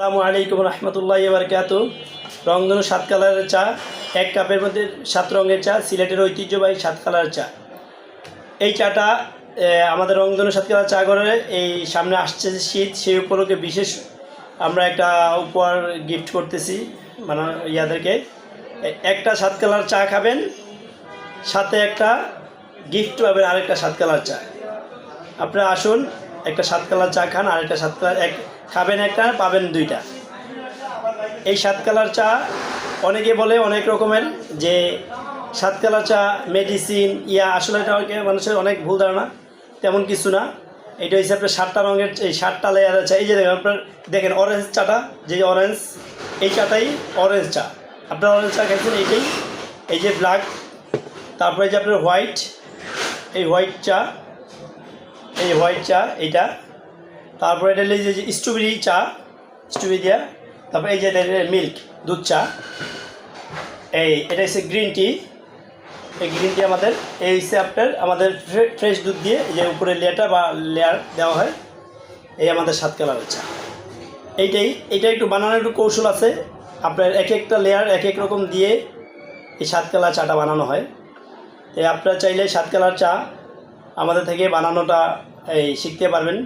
আসসালামু আলাইকুম রহমতুল্লাহ বারকাত। রংধনু সাত কালারের চা, এক কাপের মধ্যে সাত রঙের চা, সিলেটের ঐতিহ্যবাহী সাত কালারের চা। এই চাটা আমাদের রংধনু সাত কালার চা করে এই সামনে আসছে যে শীত, সেই উপলক্ষে বিশেষ আমরা একটা উপহার গিফট করতেছি মানে ইয়াদেরকে। একটা সাত কালার চা খাবেন, সাথে একটা গিফট পাবেন আরেকটা সাত কালার চা। আপনারা আসুন একটা সাত কালার চা খান আর একটা সাত কালার, এক খাবেন একটা, পাবেন দুইটা। এই সাত কালার চা অনেকে বলে অনেক রকমের যে সাত কালার চা, মেডিসিন, ইয়া, আসলে এটা মানুষের অনেক ভুল ধারণা, তেমন কিছু না। এটা হচ্ছে আপনার সাতটা রঙের, এই সাতটা লেয়ার চা। এই যে দেখেন, আপনার দেখেন অরেঞ্জ চাটা, যে অরেঞ্জ এই চাটাই অরেঞ্জ চা। আপনার অরেঞ্জ চা খাইছেন, এইটাই। এই যে ব্ল্যাক তারপরে যে আপনার হোয়াইট এই হোয়াইট চা। এই হোয়াইট চা, এইটা। তারপরে এটা হলো যে স্ট্রবেরি চা স্ট্রবেরি দেওয়া তারপরে এই যে মিল্ক দুধ চা। এই, এটা হচ্ছে গ্রিন টি এই গ্রিন টি আমাদের, এই হচ্ছে আপনার আমাদের ফ্রেশ দুধ দিয়ে যে উপরে লেয়ারটা বা লেয়ার দেওয়া হয়, এই আমাদের সাত কালারের চা। এইটাই এটা একটু বানানোর একটু কৌশল আছে। আপনার এক একটা লেয়ার এক এক রকম দিয়ে এই সাত কালার চাটা বানানো হয়। এই আপনারা চাইলে সাত কালার চা আমাদের থেকে বানানোটা এই শিখতে পারবেন।